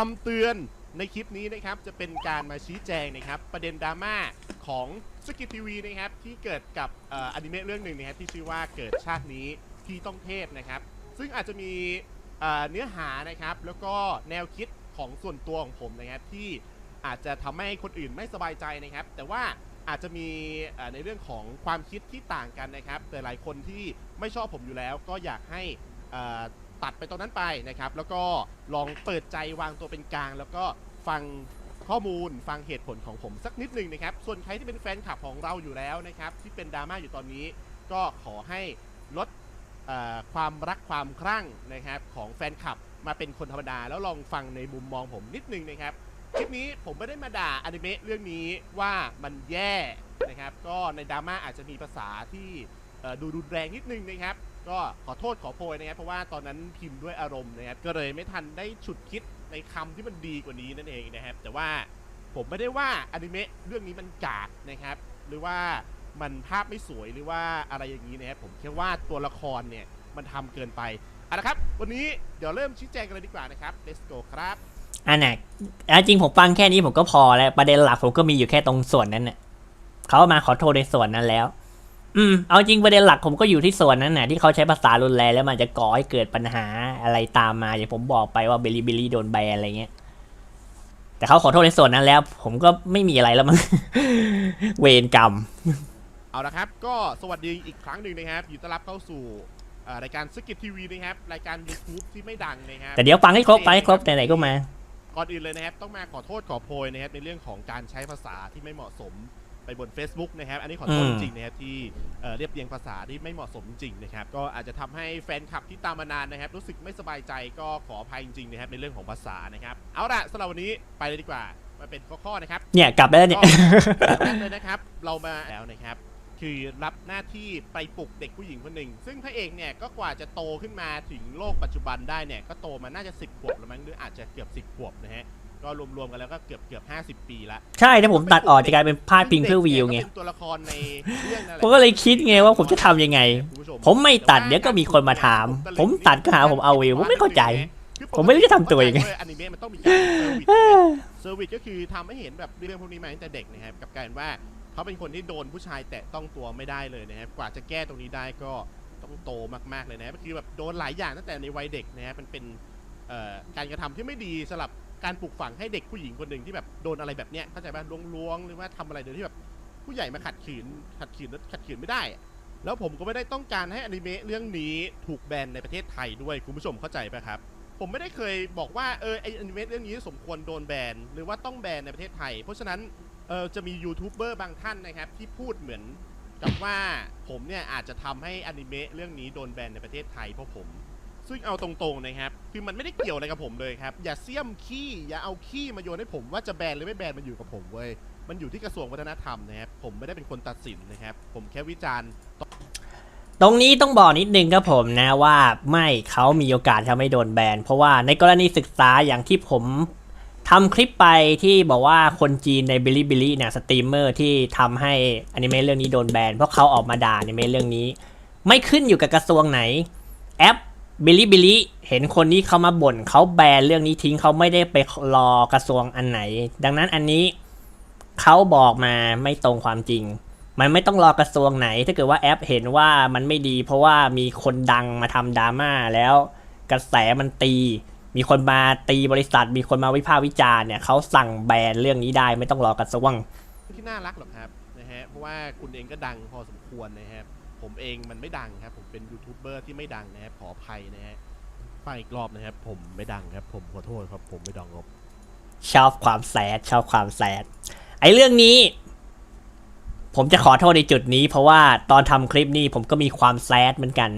คำเตือนในคลิปนี้นะครับจะเป็นการมาชี้แจงนะครับ ประเด็นดราม่าของสกิททีวีนะครับที่เกิดกับออนิเมะเรื่องหนึ่งนะครับที่ชื่อว่าเกิดชาตินี้ที่ต้องเทพนะครับ ซึ่งอาจจะมีเนื้อหานะครับ แล้วก็แนวคิดของส่วนตัวของผมนะครับที่อาจจะทำให้คนอื่นไม่สบายใจนะครับ แต่ว่าอาจจะมีในเรื่องของความคิดที่ต่างกันนะครับ แต่หลายคนที่ไม่ชอบผมอยู่แล้ว ก็อยากให้อ่อ ตัดไปตรงนั้นไปนะครับ แล้วก็ลองเปิดใจวางตัวเป็นกลาง แล้วก็ฟังข้อมูลฟังเหตุผลของผมสักนิดหนึ่งนะครับ ส่วนใครที่เป็นแฟนคลับของเราอยู่แล้วนะครับ ที่เป็นดราม่าอยู่ตอนนี้ ก็ขอให้ลดความรักความคลั่งนะครับของแฟนคลับมาเป็นคนธรรมดา แล้วลองฟังในมุมมองผมนิดนึงนะครับคลิปนี้ผมไม่ได้มาด่าอนิเมะเรื่องนี้ว่ามันแย่นะครับ ก็ในดราม่าอาจจะมีภาษาที่ดูรุนแรงนิดนึงนะครับ ก็ขอโทษขอโพยนะครับเพราะว่าตอนนั้นพิมพ์ด้วยอารมณ์นะครับก็เลยไม่ทันได้ฉุดคิดในคำที่มันดีกว่านี้นั่นเองนะครับ แต่ว่าผมไม่ได้ว่าอนิเมะเรื่องนี้มันกากนะครับ หรือว่ามันภาพไม่สวยหรือว่าอะไรอย่างนี้นะครับผมแค่ว่าตัวละครเนี่ยมันทำเกินไปเอาละครับ วันนี้เดี๋ยวเริ่มชี้แจงกันเลยดีกว่านะครับ let's go ครับอันน่ะเอาจริงผมฟังแค่นี้ผมก็พอแล้วประเด็นหลักผมก็มีอยู่แค่ตรงส่วนนั้นน่ะเขามาขอโทษในส่วนนั้นแล้ว อืมเอาจริงประเด็นหลักผมก็อยู่ที่ส่วนนั้นน่ะที่เขาใช้ภาษารุนแรงแล้วมันจะก่อให้เกิดปัญหาอะไรตามมาอย่างผมบอกไปว่าเบลลี่เบลลี่โดนแบนอะไรเงี้ยแต่เขาขอโทษในส่วนนั้นแล้ว ผมก็ไม่มีอะไรแล้วมั้ง เวรกรรม เอาละครับ ก็สวัสดีอีกครั้งหนึ่งนะครับยินดีต้อนรับเข้าสู่เอ่อรายการสกิททีวีนะครับ รายการ YouTube ที่ไม่ดังนะครับ แต่เดี๋ยวฟังให้ครบฟังให้ครบไหนๆก็มา ก่อนอื่นเลยนะครับ ต้องมาขอโทษขอโพยนะครับในเรื่องของการใช้ภาษาที่ไม่เหมาะสม ไปบน Facebook นะครับ อันนี้ขอโทษอืจมริงๆนะครับที่เอ่อเรียบเรียงภาษาที่ไม่เหมาะสมจริงๆนะครับ ก็อาจจะทำให้แฟนคลับที่ตามมานานนะครับ รู้สึกไม่สบายใจก็ขออภัยจริงๆนะครับในเรื่องของภาษานะครับ เอาละสำหรับวันนี้ไปเลยดีกว่ามาเป็นข้อๆนะครับ เนี่ยกลับได้แล้วเนี่ยก็แรกเลยนะครับ เรามาแล้วนะครับคือรับหน้าที่ไปปลุกเด็กผู้หญิงคนหนึ่ง ซึ่งพระเอกเนี่ยก็กว่าจะโตขึ้นมาถึงโลกปัจจุบันได้เนี่ย ก็โตมาน่าจะ 10 ขวบแล้วมั้งหรืออาจจะเกือบ 10 ขวบนะฮะ ก็รวมๆกันแล้วก็เกือบเกือบ50ปีละใช่ถ้าผมตัดออกจะกลายเป็นพาดพิงเพื่อวิวไงซึ่เด็กนี่ยก็เป็นตัวละครในเรื่องนั่นแหละผมก็เลยคิดไงว่าผมจะทำยังไงคุณผู้ชผมไม่ตัดเดี๋ยวก็มีคนมาถาม ผมตัดก็หาผมเอาวิวผมไม่เข้าใจ ผมไม่รู้จะทำตัวยังไงอนิเมะมันต้องมีการเซอร์วิสเซอร์วิสก็คือทำให้เห็นแบบเรื่องพวกนี้มาตั้งแต่เด็กนะครับกับการว่าเขาเป็นคนที่โดนผู้ชายแตะต้องตัวไม่ได้เลยนะครับกว่าจะแก้ตรงนี้ได้ก็ต้องโตมากๆเลยนะครับคือแบบโดนหลายอย่างตั้งแต่ในวัยเด็กนะครับมันเป็นเอ่อการกระทำที่ไม่ดีสำหรับ การปลูกฝังให้เด็กผู้หญิงคนหนึ่งที่แบบโดนอะไรแบบเนี้ยเข้าใจป่ะล้วงๆหรือว่าทำอะไรโดยที่แบบ ผู้ใหญ่มาขัดขืนขัดขืนแล้วขัดขืนไม่ได้ แล้วผมก็ไม่ได้ต้องการให้อนิเมะเรื่องนี้ถูกแบนในประเทศไทยด้วยคุณผู้ชมเข้าใจป่ะครับ ผมไม่ได้เคยบอกว่าเออไออนิเมะเรื่องนี้สมควรโดนแบนหรือว่าต้องแบนในประเทศไทย เพราะฉะนั้นเออจะมียูทูบเบอร์บางท่านนะครับที่พูดเหมือนกับว่าผมเนี่ยอาจจะทำให้อนิเมะเรื่องนี้โดนแบนในประเทศไทยเพราะผม ซึ่งเอาตรงๆนะครับ คือมันไม่ได้เกี่ยวอะไรกับผมเลยครับ อย่าเสี่ยมขี้อย่าเอาขี้มาโยนให้ผมว่าจะแบนหรือไม่แบนมันอยู่กับผมเว้ยมันอยู่ที่กระทรวงวัฒนธรรมนะครับผมไม่ได้เป็นคนตัดสินนะครับ ผมแค่วิจารณ์ตรงนี้ต้องบอกนิดนึงครับผมนะว่าไม่เขามีโอกาสทำให้โดนแบนเพราะว่าในกรณีศึกษาอย่างที่ผมทำคลิปไปที่บอกว่าคนจีนในบิลิบิลิเนี่ยสตรีมเมอร์ที่ทำให้อนิเมะเรื่องนี้โดนแบนเพราะเขาออกมาด่าอนิเมะเรื่องนี้ ไม่ขึ้นอยู่กับกระทรวงไหน แอป บิลิบิลิเห็นคนนี้เขามาบ่นเขาแบนเรื่องนี้ทิ้งเขาไม่ได้ไปรอกระทรวงอันไหน ดังนั้นอันนี้เขาบอกมาไม่ตรงความจริง มันไม่ต้องรอกระทรวงไหน ถ้าเกิดว่าแอปเห็นว่ามันไม่ดี เพราะว่ามีคนดังมาทำดราม่าแล้วกระแสมันตี มีคนมาตีบริษัท มีคนมาวิพากษ์วิจารณ์เนี่ยเขาสั่งแบนเรื่องนี้ได้ไม่ต้องรอกระทรวงที่น่ารักหรอกครับนะฮะเพราะว่าคุณเองก็ดังพอสมควรนะครับ ผมเองมันไม่ดังครับ ผมเป็นยูทูบเบอร์ที่ไม่ดังนะครับขออภัยนะฮะฟังอีกรอบนะครับ ผมไม่ดังครับ ผมขอโทษครับ ผมไม่ดังครับชอบความแซดชอบความแซดไอ้เรื่องนี้ ผมจะขอโทษในจุดนี้ เพราะว่าตอนทำคลิปนี้ผมก็มีความแซดเหมือนกัน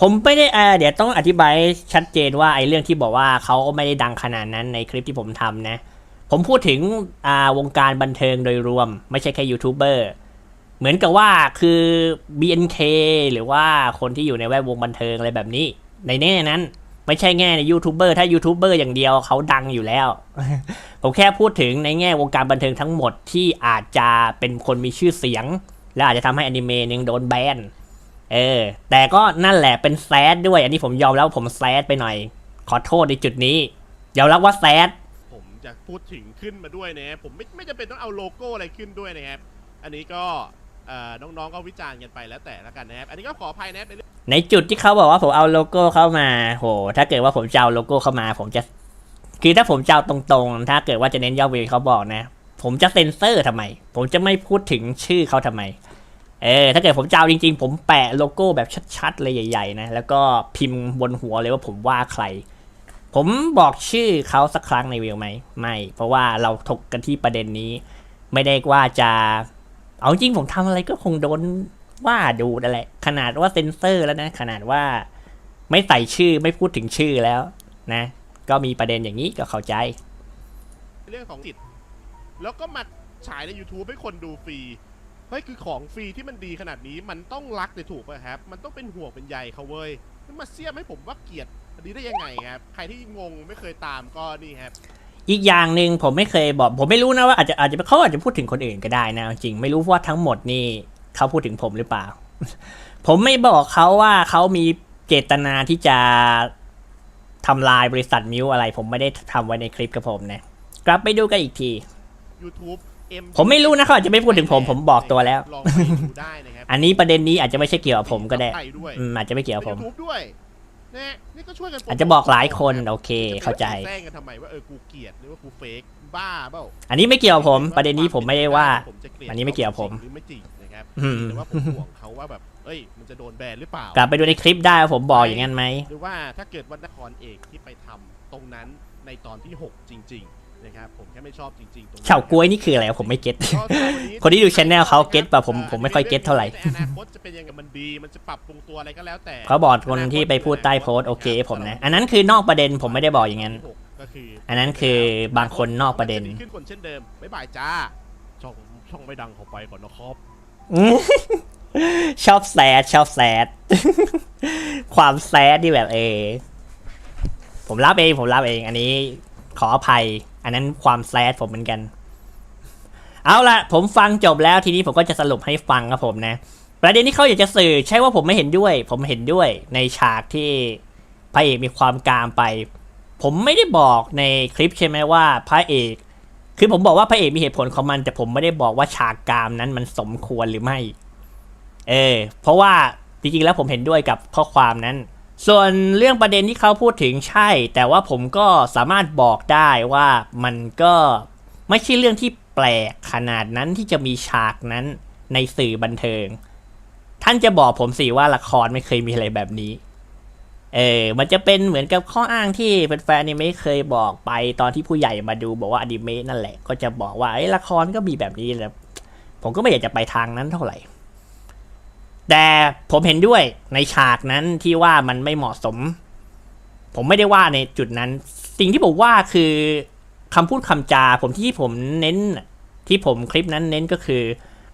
ผมไม่ได้อ่าเดี๋ยวต้องอธิบายชัดเจนว่าไอ้เรื่องที่บอกว่าเขาไม่ได้ดังขนาดนั้นในคลิปที่ผมทำนะ ผมพูดถึงอ่าวงการบันเทิงโดยรวม ไม่ใช่แค่ยูทูบเบอร์ เหมือนกับว่าคือ BNK หรือว่าคนที่อยู่ในแวดวงบันเทิงอะไรแบบนี้ ในแน่นั้น ไม่ใช่แง่ในยูทูบเบอร์ถ้ายูทูบเบอร์อย่างเดียวเขาดังอยู่แล้ว ผมแค่พูดถึงในแง่วงการบันเทิงทั้งหมดที่อาจจะเป็นคนมีชื่อเสียง และอาจจะทำให้อนิเมะยังโดนแบนเออ แต่ก็นั่นแหละเป็นแซดด้วย อันนี้ผมยอมแล้วผมแซดไปหน่อย ขอโทษในจุดนี้ยอมรับว่าแซดผมจะพูดถึงขึ้นมาด้วยนะครับผมไม่ไม่จำเป็นต้องเอาโลโก้อะไรขึ้นด้วยนะครับ อันนี้ก็ เอ่อน้องๆก็วิจารณ์กันไปแล้วแต่ละกันนะครับ อันนี้ก็ขออภัยนะครับในเรื่องในจุดที่เขาบอกว่าผมเอาโลโก้เข้ามาโห ถ้าเกิดว่าผมจะเอาโลโก้เข้ามา ผมจะ คือถ้าผมจะเอาตรงๆ ถ้าเกิดว่าจะเน้นยอดวิวเขาบอกนะ ผมจะเซ็นเซอร์ทำไม ผมจะไม่พูดถึงชื่อเขาทำไม เออ ถ้าเกิดผมจะเอาจริงๆ ผมแปะโลโก้แบบชัดๆ เลยใหญ่ๆนะ แล้วก็พิมพ์บนหัวเลยว่าผมว่าใคร ผมบอกชื่อเขาสักครั้งในวิวไหม ไม่ เพราะว่าเราถกกันที่ประเด็นนี้ ไม่ได้ว่าจะ เอาจริงผมทำอะไรก็คงโดนว่าดูนั่นแหละ ขนาดว่าเซ็นเซอร์แล้วนะ ขนาดว่าไม่ใส่ชื่อไม่พูดถึงชื่อแล้ว นะ ก็มีประเด็นอย่างนี้ก็เข้าใจ เรื่องของจิต แล้วก็มาฉายใน YouTube ให้คนดูฟรีเฮ้ยคือของฟรีที่มันดีขนาดนี้มันต้องรักเลยถูกป่ะครับ มันต้องเป็นห่วงเป็นใยเขาเว้ยมาเสียมให้ผมว่าเกลียดอันนี้ได้ยังไงครับ ใครที่งงไม่เคยตามก็นี่ครับ อีกอย่างหนึ่งผมไม่เคยบอก ผมไม่รู้นะว่าอาจจะอาจจะเขาอาจจะพูดถึงคนอื่นก็ได้นะจริงไม่รู้ว่าทั้งหมดนี่เขาพูดถึงผมหรือเปล่า ผมไม่บอกเขาว่าเขามีเจตนาที่จะทำลายบริษัทมิวอะไร ผมไม่ได้ทำไว้ในคลิปกับผมนะกลับไปดูกันอีกที YouTube M ผมไม่รู้นะเขาอาจจะไม่พูดถึงผมผมบอกตัวแล้ว ลองไปดูได้นะครับอันนี้ประเด็นนี้อาจจะไม่ใช่เกี่ยวกับผมก็ได้ไทยด้วยอืมอาจจะไม่เกี่ยวกับผมยูทูบด้วย นะนี่ก็ช่วยกันโปรโมทอาจจะบอกหลายคนโอเค เข้าใจ แซงกันทำไมว่าเออกูเกลียดหรือว่ากูเฟกบ้าเปล่าอันนี้ไม่เกี่ยวกับผม ประเด็นนี้ผมไม่ได้ว่า ผมจะเกลียดอันนี้ไม่เกี่ยวกับผมหรือไม่จริงนะครับอืม แต่ว่าผมห่วงเขาว่าแบบเอ้ยมันจะโดนแบนหรือเปล่า กลับไปดูในคลิปได้ว่าผมบอกอย่างนั้นไหม หรือว่าถ้าเกิดวัดนครเอกที่ไปทำตรงนั้นในตอนที่ 6 จริงๆ นะครับผมแค่ไม่ชอบจริงๆตรงนี้เฉาก๊วยนี่คืออะไรวะผมไม่เก็ตก็สำหรับวัคนที่ดู channel เขาเก็ตป่ะผมผมไม่ค่อยเก็ตเท่าไหร่ในอนาคตจะเป็นยังไงมันดีมันจะปรับปรุงตัวอะไรก็แล้วแต่เขาบอกคนที่ไปพูดใต้โพสต์โอเคผมนะ อันนั้นคือนอกประเด็นผมไม่ได้บอกอย่างนั้นก็คืออันนั้นคือบางคนนอกประเด็นมัจขึ้นคนเช่นเดิมบ๊ายบายจ้าช่องช่องไม่ดังเขาไปก่อนนะครับชอบแซดชอบแซดความแซดที่แบบเออผมรับเองผมรับเอง อันนี้ขออภัย อันนั้นความแซดผมเหมือนกัน เอาละผมฟังจบแล้วทีนี้ผมก็จะสรุปให้ฟังครับผมนะ ประเด็นที่เขาอยากจะสื่อ ใช่ว่าผมไม่เห็นด้วย ผมเห็นด้วยในฉากที่พระเอกมีความกามไป ผมไม่ได้บอกในคลิปใช่ไหมว่าพระเอก คือผมบอกว่าพระเอกมีเหตุผลของมัน แต่ผมไม่ได้บอกว่าฉากกามนั้นมันสมควรหรือไม่ เออ เพราะว่าจริงๆแล้วผมเห็นด้วยกับข้อความนั้น ส่วนเรื่องประเด็นที่เขาพูดถึงใช่ แต่ว่าผมก็สามารถบอกได้ว่ามันก็ไม่ใช่เรื่องที่แปลกขนาดนั้นที่จะมีฉากนั้นในสื่อบันเทิง ท่านจะบอกผมสิว่าละครไม่เคยมีอะไรแบบนี้ เออ มันจะเป็นเหมือนกับข้ออ้างที่แฟนๆนี่ไม่เคยบอกไปตอนที่ผู้ใหญ่มาดูบอกว่าอนิเมะนั่นแหละ ก็จะบอกว่าไอ้ละครก็มีแบบนี้แหละผมก็ไม่อยากจะไปทางนั้นเท่าไหร่ แต่ผมเห็นด้วยในฉากนั้นที่ว่ามันไม่เหมาะสม ผมไม่ได้ว่าในจุดนั้น สิ่งที่ผมว่าคือคำพูดคำจา ผมที่ผมเน้นที่ผมคลิปนั้นเน้นก็คือ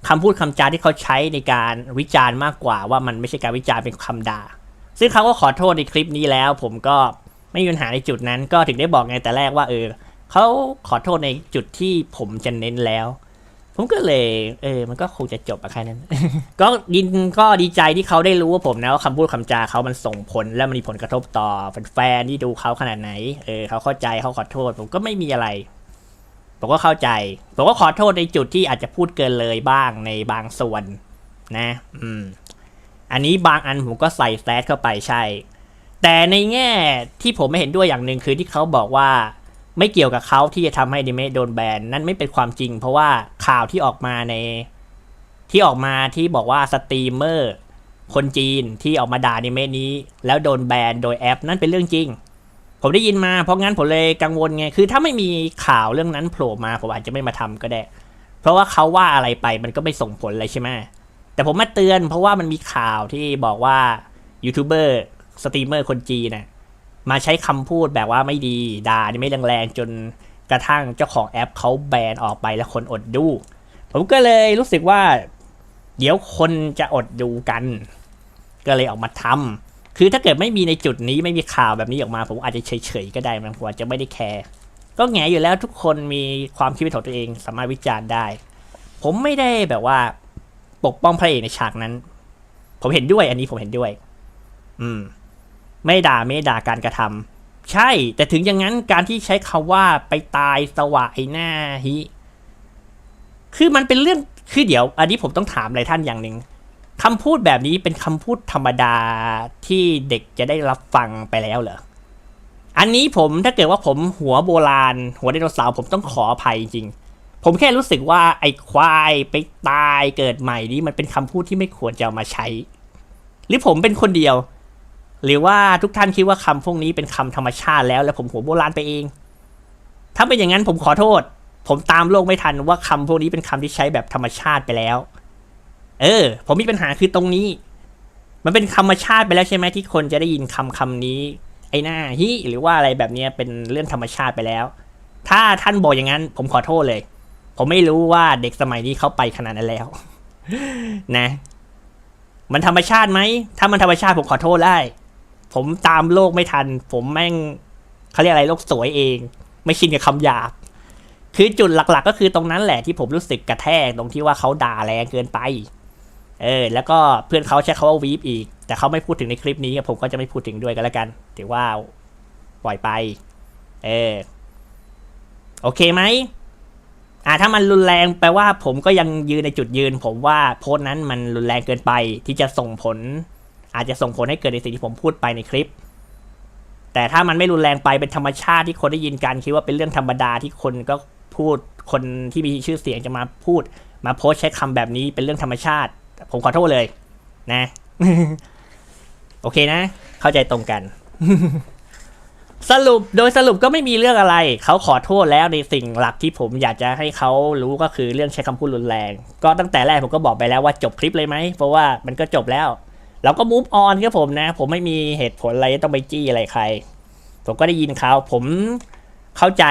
คำพูดคำจาที่เขาใช้ในการวิจารณ์มากกว่าว่ามันไม่ใช่การวิจารณ์เป็นคำด่า ซึ่งเขาก็ขอโทษในคลิปนี้แล้ว ผมก็ไม่มีปัญหาในจุดนั้น ก็ถึงได้บอกไงแต่แรกว่าเออเขาขอโทษในจุดที่ผมจะเน้นแล้ว ผมก็เลย เออ มันก็คงจะจบอะแค่นั้น ก็ยินก็ดีใจที่เขาได้รู้ว่าผมนะว่าคำพูดคำจาเขามันส่งผลและมันมีผลกระทบต่อแฟนๆที่ดูเขาขนาดไหน เออเขาเข้าใจเขาขอโทษ ผมก็ไม่มีอะไร ผมก็เข้าใจ ผมก็ขอโทษในจุดที่อาจจะพูดเกินเลยบ้างในบางส่วน นะ อืม อันนี้บางอันผมก็ใส่แซดเข้าไปใช่ แต่ในแง่ที่ผมไม่เห็นด้วยอย่างหนึ่งคือที่เขาบอกว่า ไม่เกี่ยวกับเขาที่จะทำให้อนิเมะโดนแบนนั่นไม่เป็นความจริง เพราะว่าข่าวที่ออกมาใน ที่ออกมาที่บอกว่าสตรีมเมอร์คนจีนที่ออกมาด่าอนิเมะนี้ แล้วโดนแบนโดยแอป นั่นเป็นเรื่องจริง ผมได้ยินมาเพราะงั้นผมเลยกังวลไงคือถ้าไม่มีข่าวเรื่องนั้นโผล่มาผมอาจจะไม่มาทำก็ได้ เพราะว่าเขาว่าอะไรไปมันก็ไม่ส่งผลอะไรใช่ไหมแต่ผมมาเตือนเพราะว่ามันมีข่าวที่บอกว่ายูทูบเบอร์สตรีมเมอร์คนจีนน่ะ มาใช้คำพูดแบบว่าไม่ดีด่านี่ไม่แรงๆจนกระทั่งเจ้าของแอปเขาแบนออกไปแล้วคนอดดู ผมก็เลยรู้สึกว่า เดี๋ยวคนจะอดดูกัน ก็เลยออกมาทำคือถ้าเกิดไม่มีในจุดนี้ไม่มีข่าวแบบนี้ออกมา ผมอาจจะเฉยๆก็ได้มันผมอาจะไม่ได้แคร์ก็แง่อยู่แล้วทุกคนมีความคิดเป็นของตัวเอง สามารถวิจารณ์ได้ ผมไม่ได้แบบว่า ปกป้องพระเอกในฉากนั้น ผมเห็นด้วย อันนี้ผมเห็นด้วย อืม ไม่ด่าไม่ด่าการกระทำใช่ แต่ถึงอย่างนั้นการที่ใช้คำว่าไปตายสวะไอหน้าฮิคือมันเป็นเรื่องคือเดี๋ยว อันนี้ผมต้องถามอะไรท่านอย่างหนึ่งคำพูดแบบนี้เป็นคำพูดธรรมดาที่เด็กจะได้รับฟังไปแล้วเหรออันนี้ผมถ้าเกิดว่าผมหัวโบราณ หัวไดโนเสาร์ผมต้องขออภัยจริง ผมแค่รู้สึกว่าไอ้ควายไปตายเกิดใหม่นี้มันเป็นคำพูดที่ไม่ควรจะเอามาใช้ หรือผมเป็นคนเดียว หรือว่าทุกท่านคิดว่าคำพวกนี้เป็นคำธรรมชาติแล้วแล้วผมหัวโบราณไปเอง ถ้าเป็นอย่างนั้นผมขอโทษ ผมตามโลกไม่ทันว่าคำพวกนี้เป็นคำที่ใช้แบบธรรมชาติไปแล้ว เออ ผมมีปัญหาคือตรงนี้ มันเป็นธรรมชาติไปแล้วใช่ไหมที่คนจะได้ยินคำคำนี้ ไอ้หน้าฮิหรือว่าอะไรแบบนี้เป็นเรื่องธรรมชาติไปแล้ว ถ้าท่านบอกอย่างนั้น ผมขอโทษเลย ผมไม่รู้ว่าเด็กสมัยนี้เขาไปขนาดนั้นแล้ว นะมันธรรมชาติไหม ถ้ามันธรรมชาติผมขอโทษได้ ผมตามโลกไม่ทัน ผมแม่งเขาเรียกอะไรโลกสวยเอง ไม่ชินกับคำหยาบ คือจุดหลัก ๆ ก็คือตรงนั้นแหละที่ผมรู้สึกกระแทกตรงที่ว่าเขาด่าแรงเกินไป เออ แล้วก็เพื่อนเขาใช้คาว่าวีฟอีก แต่เขาไม่พูดถึงในคลิปนี้ผมก็จะไม่พูดถึงด้วยกันแล้วกันถือว่าปล่อยไป เออ โอเคไหมอ่าถ้ามันรุนแรงแปลว่าผมก็ยังยืนในจุดยืน ผมว่าโพสต์นั้นมันรุนแรงเกินไปที่จะส่งผล อาจจะส่งผลให้เกิดในสิ่งที่ผมพูดไปในคลิป แต่ถ้ามันไม่รุนแรงไปเป็นธรรมชาติที่คนได้ยินกันคิดว่าเป็นเรื่องธรรมดาที่คนก็พูดคนที่มีชื่อเสียงจะมาพูด มาโพสใช้คำแบบนี้เป็นเรื่องธรรมชาติ ผมขอโทษเลย นะ โอเคนะ เข้าใจตรงกัน สรุปโดยสรุปก็ไม่มีเรื่องอะไร เขาขอโทษแล้วในสิ่งหลักที่ผมอยากจะให้เขารู้ก็คือเรื่องใช้คำพูดรุนแรง ก็ตั้งแต่แรกผมก็บอกไปแล้วว่าจบคลิปเลยไหมเพราะว่ามันก็จบแล้ว เราก็มูฟออนครับผมนะ ผมไม่มีเหตุผลอะไรต้องไปจี้อะไรใคร ผมก็ได้ยินเขาผมเข้าใจ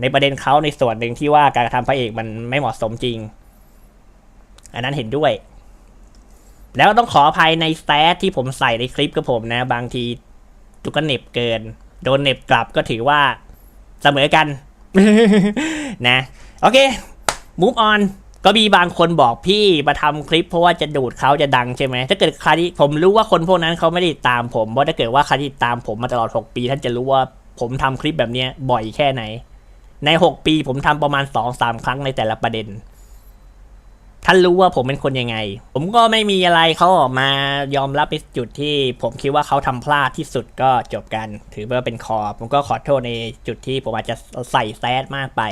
ในประเด็นเขาในส่วนหนึ่งที่ว่าการกระทำพระเอกมันไม่เหมาะสมจริง อันนั้นเห็นด้วย แล้วต้องขออภัยในสแตทที่ผมใส่ในคลิปกับผมนะ บางทีจุกก็เน็บเกิน โดนเน็บกลับก็ถือว่าเสมอกัน นะ โอเค move on ก็มีบางคนบอกพี่มาทำคลิปเพราะว่าจะดูดเขาจะดังใช่ไหมถ้าเกิดใครที่ผมรู้ว่าคนพวกนั้นเขาไม่ได้ตามผมเพราะถ้าเกิดว่าใครที่ติดตามผมมาตลอด 6 ปี ท่านจะรู้ว่าผมทำคลิปแบบเนี้บ่อยแค่ไหน ใน 6 ปีผมทำประมาณ 2-3 ครั้งในแต่ละประเด็น ท่านรู้ว่าผมเป็นคนยังไง ผมก็ไม่มีอะไรเขาออกมายอมรับในจุดที่ ผมคิดว่าเขาทำพลาดที่สุดก็จบกัน ถือว่าเป็นคอผมก็ขอโทษในจุดที่ผมอาจจะใส่แซดมากไป